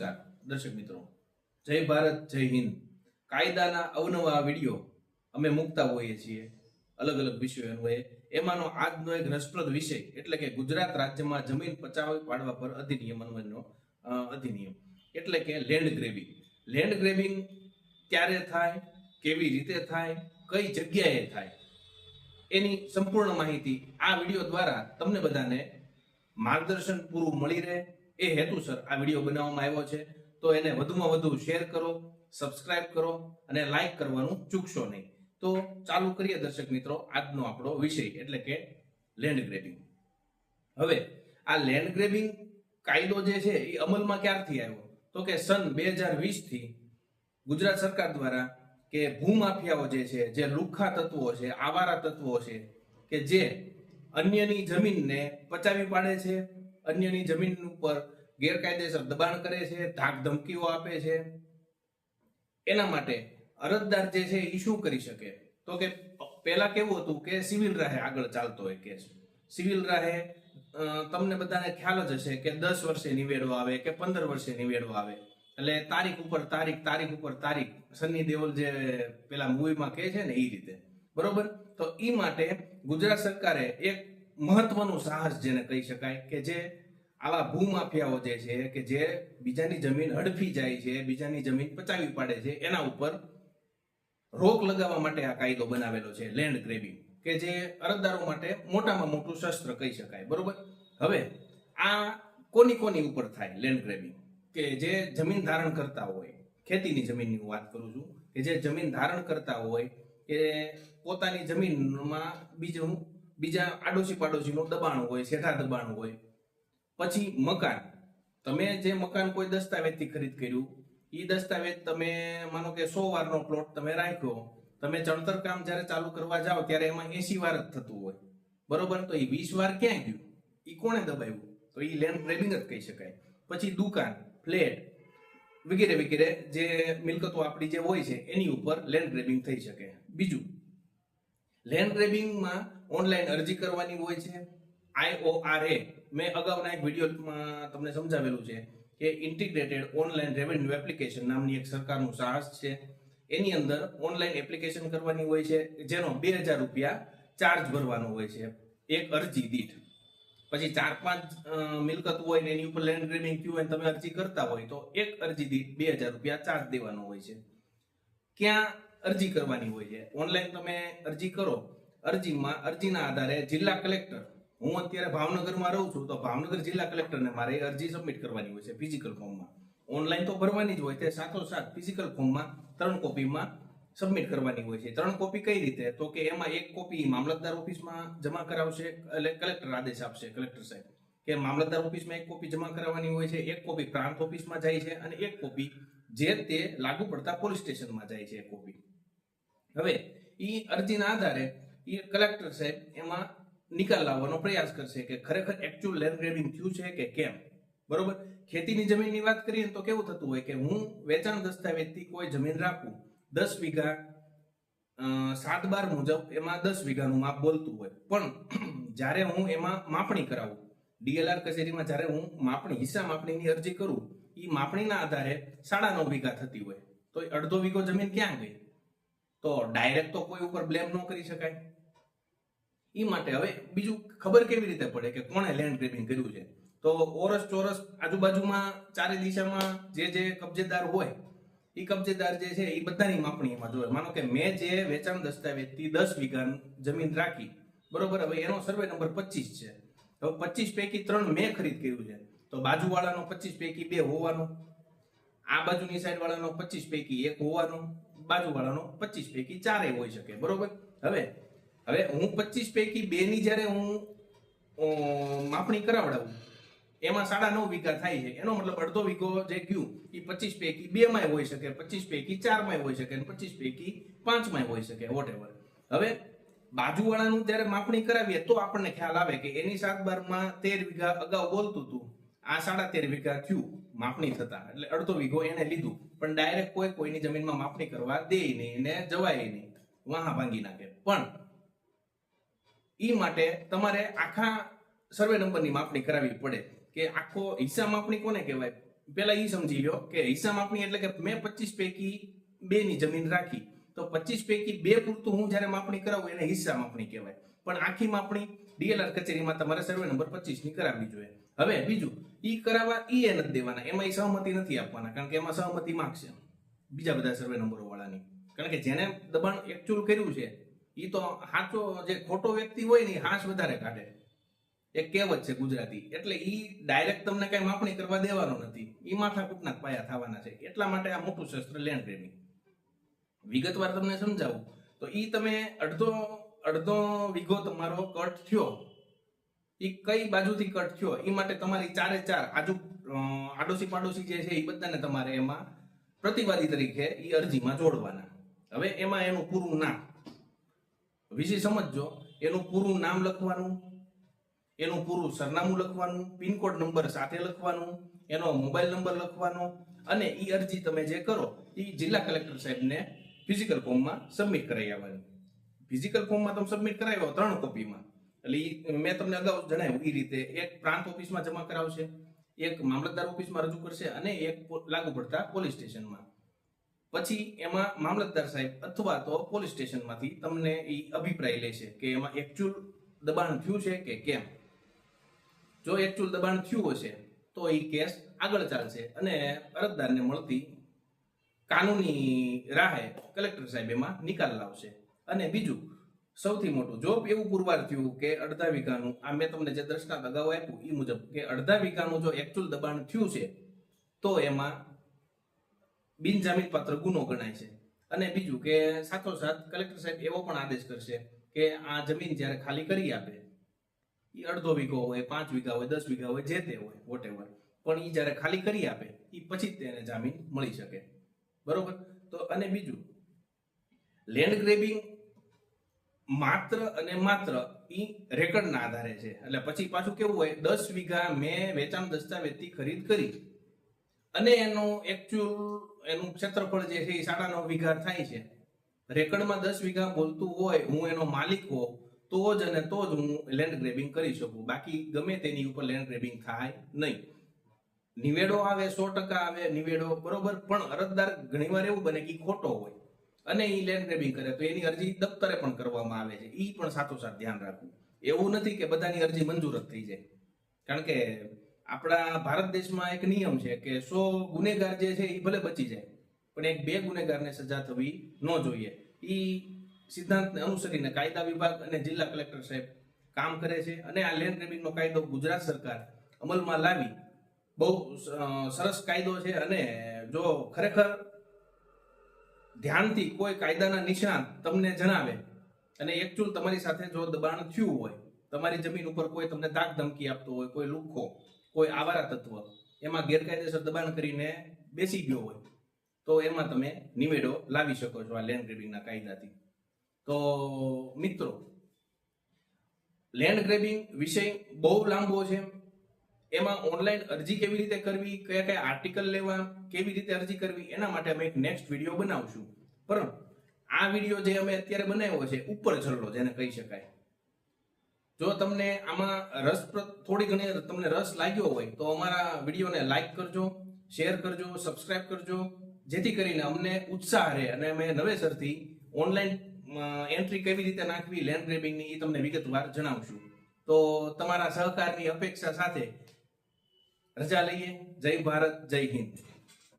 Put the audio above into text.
નમસ્કાર, દર્શક મિત્રો. જય ભારત, જય હિન્દ. કાયદાના અવનવા વીડિયો અમે મૂકતા હોઈએ છીએ, અલગ અલગ વિષયો અન્વયે. એમાંનો આજનો એક રસપ્રદ વિષય, એટલે કે ગુજરાત રાજ્યમાં જમીન પચાવી પાડવા પર અધિનિયમ અન્વયનો અધિનિયમ. એટલે કે લેન્ડ ગ્રેબિંગ લેન્ડ ગ્રેબિંગ ક્યારે થાય, કેવી રીતે થાય, કઈ જગ્યાએ થાય, એની સંપૂર્ણ માહિતી આ વીડિયો દ્વારા તમને બધાને માર્ગદર્શન પૂરું મળી રહે. એ હેતુસર આ વીડિયો બનાવવામાં આવ્યો છે. તો એને વધુમાં વધુ શેર કરો સબસ્ક્રાઇબ કરો અને લાઈક કરવાનું ચૂકશો નહીં. તો ચાલુ કરીએ, દર્શક મિત્રો, આજનો આપણો વિષય, એટલે કે લેન્ડ ગ્રેબિંગ હવે, આ લેન્ડ ગ્રેબિંગ કાયદો જે છે, એ અમલમાં ક્યારથી આવ્યો? તો કે સન બે હજાર વીસથી ગુજરાત સરકાર દ્વારા કે ભૂમાફિયાઓ જે છે, જે લુખ્ખા તત્વો છે, આવારા તત્વો છે, કે જે અન્યની જમીનને પચાવી પાડે છે અન્યની જમીન ઉપર ગેરકાયદેસર દબાણ કરે છે, ધાક ધમકીઓ આપે છે. એના માટે અરજદાર જે છે એ શું કરી શકે. તો કે પહેલા કેવું હતું કે સિવિલ રાહે આગળ ચાલતો હોય કેસ. સિવિલ રાહે તમને બધાને ખ્યાલ જ હશે કે દસ વર્ષે નિવેડો આવે કે પંદર વર્ષે નિવેડો આવે. એટલે તારીખ ઉપર તારીખ તારીખ ઉપર તારીખ. સન્ની દેઓલ જે પેલા મૂવીમાં કહે છે ને એ રીતે. બરોબર? તો એ માટે ગુજરાત સરકારે એક મહત્વનું સાહસ જેને કહી શકાય કે જે આવા ભૂમાફિયાઓ જે છે કે જે બીજાની જમીન હડફી જાય છે, બીજાની જમીન પચાવી પાડે છે, એના ઉપર રોક લગાવવા માટે આ કાયદો બનાવેલો છે, લેન્ડ ગ્રેબિંગ, કે જે અરજદારો માટે મોટામાં મોટું શસ્ત્ર કહી શકાય, બરોબર? હવે આ કોની કોની ઉપર થાય લેન્ડ ગ્રેબિંગ? કે જે જમીન ધારણ કરતા હોય, ખેતીની જમીનની વાત કરું છું, કે જે જમીન ધારણ કરતા હોય, કે પોતાની જમીનમાં બીજું બીજા આડોશી પાડોશીનું દબાણ હોય શેઠા દબાણ હોય. પછી મકાન. તમે જે મકાન કોઈ દસ્તાવેજથી ખરીદ કર્યું એ દસ્તાવેજ તમે માનો કે સો વારનો પ્લોટ તમે રાખ્યો, તમે ચણતર કામ જ્યારે ચાલુ કરવા જાઓ, ત્યારે એમાં એસી વાર જ થતું હોય. બરોબર? તો એ વીસ વાર ક્યાં ગયું? એ કોણે દબાવ્યું? તો એ લેન્ડ ગ્રેબિંગ જ કહી શકાય. પછી દુકાન, ફ્લેટ વગેરે વગેરે જે મિલકતો આપણી જે હોય છે, એની ઉપર લેન્ડ ગ્રેબિંગ થઈ શકે. બીજું લેન્ડ ગ્રેબિંગમાં ઓનલાઈન અરજી કરવાની હોય છે. આઈઓઆરએ મેં અગાઉના એક વિડીયોમાં તમને સમજાવેલું છે કે ઇન્ટિગ્રેટેડ ઓનલાઈન રેવન્યુ એપ્લિકેશન નામની એક સરકારનું સાહસ છે. એની અંદર ઓનલાઈન એપ્લિકેશન કરવાની હોય છે, જેનો બે હજાર રૂપિયા ચાર્જ ભરવાનો હોય છે. એક અરજી દીઠ. પછી ચાર પાંચ મિલકત હોય ને એની ઉપર લેન્ડ ગ્રેબિંગ થયું હોય તમે અરજી કરતા હોય તો એક અરજી દીઠ બે હજાર રૂપિયા ચાર્જ દેવાનો હોય છે. ક્યાં અરજી કરવાની હોય છે. ઓનલાઈન તમે અરજી કરો. અરજીમાં, અરજીના આધારે જિલ્લા કલેક્ટર, હું અત્યારે ભાવનગરમાં રહું છું, તો ભાવનગર જિલ્લા કલેક્ટરને મારે અરજી સબમિટ કરવાની હોય છે ફિઝિકલ ફોર્મમાં ઓનલાઈન તો ભરવાની જ હોય તે સાથોસાથ ફિઝિકલ ફોર્મમાં ત્રણ કોપીમાં સબમિટ કરવાની હોય છે. ત્રણ કોપી કઈ રીતે? તો કે એમાં એક કોપી મામલતદાર ઓફિસમાં જમા કરાવશે, એટલે કલેક્ટર આદેશ આપશે, કલેક્ટર સાહેબ. કે મામલતદાર ઓફિસમાં એક કોપી જમા કરાવવાની હોય છે, એક કોપી પ્રાંત ઓફિસમાં જાય છે, અને એક કોપી જે તે લાગુ પડતા પોલીસ સ્ટેશનમાં જાય છે કોપી. હવે એ અરજીના આધારે એ કલેક્ટર સાહેબ એમાં નિકાલ લાવવાનો પ્રયાસ કરશે કે ખરેખર એકચ્યુઅલ લેન્ડ ગ્રેબિંગ થયું છે કે કેમ? બરોબર? ખેતીની જમીનની વાત કરીએ તો કેવું થતું હોય કે હું વેચાણ દસ્તાવેજથી કોઈ જમીન રાખું, દસ વીઘા સાત બાર મુજબ એમાં દસ વીઘાનું માપ બોલતું હોય. પણ જ્યારે હું એમાં માપણી કરાવું, ડીએલઆર કચેરીમાં જ્યારે હું માપણી હિસ્સા માપણીની અરજી કરું એ માપણીના આધારે સાડા નવ વીઘા થતી હોય. તો એ અડધો વીઘો જમીન ક્યાં ગઈ? તો ડાયરેક્ટ તો કોઈ ઉપર બ્લેમ ન કરી શકાય. એ માટે હવે બીજું ખબર કેવી રીતે પડે કે કોણે લેન્ડ ગ્રેબિંગ કર્યું છે? તો ઓરસ ચોરસ આજુબાજુમાં ચારે દિશામાં જે જે કબજેદાર હોય એ કબજેદાર જે છે એ બધાની માપણી એમાં જોવે. માનો કે મેં જે વેચાણ દસ્તાવેજથી દસ વીઘા જમીન રાખી, બરોબર? હવે એનો સર્વે નંબર પચીસ છે. હવે પચીસ પૈકી ત્રણ મેં ખરીદ કર્યું છે. તો બાજુવાળાનો પચીસ પૈકી બે હોવાનો, આ બાજુની સાઈડ વાળાનો પચીસ પૈકી એક હોવાનો, બાજુવાળાનો પચીસ પૈકી ચારે હોઈ શકે, બરોબર? હવે હવે હું પચીસ પૈકી બે ની જ્યારે હું માપણી કરાવડાવું, એમાં સાડા નવ વીઘા થાય છે. એનો મતલબ અડધો વીઘો જે ગયું, એ પચીસ પૈકી બે માં હોઈ શકે, પચીસ પૈકી ચારમાં હોઈ શકે, અને પચીસ પૈકી પાંચમાં હોઈ શકે વોટ હવે, બાજુવાળાનું જ્યારે માપણી કરાવીએ તો આપણને ખ્યાલ આવે કે એની સાત બારમાં તેર વીઘા અગાઉ બોલતું હતું. આ સાડા તેર વીઘા થયું માપણી થતા એટલે અડધો વીઘો એને લીધું. પણ ડાયરેક્ટ કોઈ કોઈની જમીનમાં માપણી કરવા દે નહીં ને જવાય નહીં. વાહા ભાંગી નાખે. પણ ઈ માટે તમારે આખા સર્વે નંબરની માપણી કરાવવી પડે કે આખો હિસ્સા માપણી કોને કહેવાય? પેલા ઈ સમજી લો કે હિસ્સા માપણી એટલે કે મેં પચીસ પૈકી બે ની જમીન રાખી. તો પચીસ પૈકી બે પૂરતું હું જ્યારે માપણી કરાવું એને હિસ્સા માપણી કહેવાય. પણ આખી માપણી ડીએલઆર કચેરીમાં તમારે સર્વે નંબર પચીસની કરાવવી જોઈએ. હવે બીજું, ઈ કરાવવા ઈ એ નથી દેવાના, એમાં ઈ સહમતી નથી આપવાના, કારણ કે એમાં સહમતી માગશે બીજા બધા સર્વે નંબરો વાળાની કારણ કે જેને દબાણ એકચ્યુઅલ કર્યું છે, ઈ તો સાચો જે ખોટો વ્યક્તિ હોય ને હાશ વધારે કાઢે. એક કહેવત છે ગુજરાતી, એટલે ઈ ડાયરેક્ટ તમને કઈ માપણી કરવા દેવાનો નથી. ઈ માથાકૂટના કૂટના પાયા થવાના છે. એટલા માટે આ મોટું શસ્ત્ર લેન્ડ ગ્રેબિંગ વિગતવાર તમને સમજાવું, તો ઈ તમે અડધો અડધો વિગો તમારો કટ થયો ઈ કઈ બાજુથી કટ થયો, ઈ માટે તમારી ચારે ચાર આજુ આડોશી પાડોશી જે છે એ બધાને તમારે એમાં પ્રતિવાદી તરીકે ઈ અરજીમાં જોડવાના. હવે એમાં એનું પૂરું નામ. વિશે સમજજો, એનું પૂરું નામ લખવાનું, એનું પૂરું સરનામું લખવાનું, પિનકોડ નંબર સાથે લખવાનું, એનો મોબાઈલ નંબર લખવાનો, અને ઈ અરજી તમે જે કરો એ જિલ્લા કલેક્ટર સાહેબને ફિઝિકલ ફોર્મમાં સબમિટ કરાવી આવવાની. ફિઝિકલ ફોર્મમાં તમે સબમિટ કરાવ્યો ત્રણ કોપીમાં. એટલે મેં તમને અગાઉ જણાવ્યું એ રીતે એક પ્રાંત ઓફિસમાં જમા કરાવશે, એક મામલતદાર ઓફિસમાં રજૂ કરશે અને એક લાગુ પડતા પોલીસ સ્ટેશનમાં. પછી એમાં મામલતદાર સાહેબ અથવા તો પોલીસ સ્ટેશનમાંથી તમને એ અભિપ્રાય લેશે કે એમાં એકચ્યુઅલ દબાણ થયું છે કે કેમ? જો એકચ્યુઅલ દબાણ થયું હશે તો એ કેસ આગળ ચાલશે અને અરજદારને મળતી કાનૂની રાહે કલેક્ટર સાહેબ એમાં નિકાલ લાવશે. અને બીજું સૌથી મોટું જો એવું પુરવાર થયું કે અડધા વીઘાનું, આ મેં તમને જે દ્રષ્ટાંત અગાઉ આપ્યું એ મુજબ કે અડધા વીઘાનું જો એકચ્યુઅલ દબાણ થયું છે, તો એમાં બિનજામીન પાત્ર ગુનો ગણાય છે. અને બીજું કે સાથોસાથ કલેક્ટર સાહેબ એવો પણ આદેશ કરશે કે આ જમીન જ્યારે ખાલી કરી આપે એ અડધો વીઘો હોય, પાંચ વીઘા હોય, દસ વીઘા હોય, જે તે હોય વોટેવર પણ એ જ્યારે ખાલી કરી આપે એ પછી જ તેને જામીન મળી શકે. બરોબર? તો અને બીજું લેન્ડ ગ્રેબિંગ માત્ર અને માત્ર ઈ રેકર્ડના આધારે છે. એટલે પછી પાછું કેવું હોય, દસ વીઘા મેં વેચાણ દસ્તાવેજથી ખરીદ કરી અને એનું એકચ્યુઅલ એનું ક્ષેત્રફળ જે છે એ સાડા નવ વીઘા થાય છે. રેકર્ડમાં દસ વીઘા બોલતું હોય, હું એનો માલિક હો તો જ અને તો જ હું લેન્ડ ગ્રેબિંગ કરી શકું. બાકી ગમે તેની ઉપર લેન્ડ ગ્રેબિંગ થાય નહીં. નિવેડો આવે, સો ટકા આવે, નિવેડો બરોબર, પણ અરજદાર ઘણીવાર એવું બને કે ખોટો હોય. અને એ લેન્ડ ગ્રેબિંગ કરે. તો એની અરજી દફતરે પણ કરવામાં આવે છે. એ પણ સાથોસાથ ધ્યાન રાખવું. એવું નથી કે બધાની અરજી મંજૂર જ થઈ જાય. કારણ કે આપણા ભારત દેશમાં એક નિયમ છે કે સો ગુનેગાર જે છે એ ભલે બચી જાય, પણ એક બે ગુનેગારને સજા થવી ન જોઈએ. એ સિદ્ધાંતને અનુસરીને કાયદા વિભાગ અને જિલ્લા કલેક્ટર સાહેબ કામ કરે છે અને આ લેન્ડ ગ્રેબિંગનો કાયદો ગુજરાત સરકાર અમલમાં લાવી. બહુ સરસ કાયદો છે અને જો ખરેખર ધ્યાનથી કોઈ કાયદાના નિષ્ણાત તમને જણાવે અને એકચ્યુઅલ તમારી સાથે જો દબાણ થયું હોય, તમારી જમીન ઉપર કોઈ તમને દાગ ધમકી આપતો હોય, કોઈ લુખ્ખો કોઈ આવારા તત્વ, એમાં ગેરકાયદેસર દબાણ કરીને બેસી ગયો હોય, તો એમાં તમે નિવેડો લાવી શકો છો આ લેન્ડ ગ્રેબિંગના કાયદાથી. તો મિત્રો લેન્ડ ગ્રેબિંગ વિષય બહુ લાંબો છે. એમાં ઓનલાઈન અરજી કેવી રીતે કરવી, કયા કયા આર્ટિકલ લેવા, કેવી રીતે અરજી કરવી, એના માટે અમે એક નેક્સ્ટ વીડિયો બનાવશું. પરંતુ આ વીડિયો જે અમે અત્યારે બનાવ્યો છે, ઉપર છલ્લો જેને કહી શકાય. જો તમને આમાં રસપ્રદ થોડી ઘણી તમને રસ લાગ્યો હોય, તો અમારા વિડીયોને લાઈક કરજો શેર કરજો સબસ્ક્રાઇબ કરજો, જેથી કરીને અમને ઉત્સાહ રહે અને અમે નવેસરથી ઓનલાઈન એન્ટ્રી કેવી રીતે નાખવી લેન્ડ ગ્રેબિંગની એ તમને વિગતવાર જણાવશું. તો તમારા સહકારની અપેક્ષા સાથે રજા લઈએ. જય ભારત જય હિન્દ.